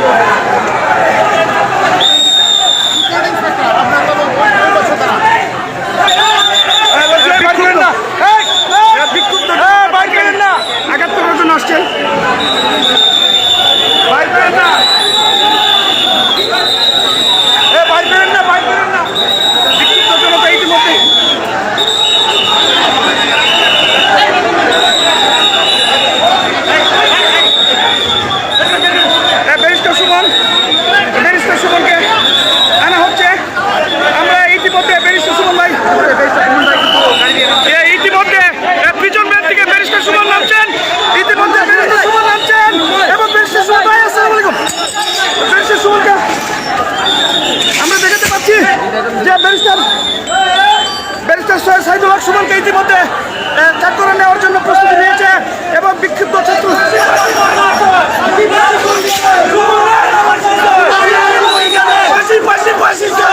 Yeah. যে barrister barrister Syed Saidul Haque সুমনকে ইতিমধ্যে চাকরি নেওয়ার জন্য প্রস্তুতি নিয়েছে এবং বিক্ষিপ্ত ছাত্র পাশে পাশে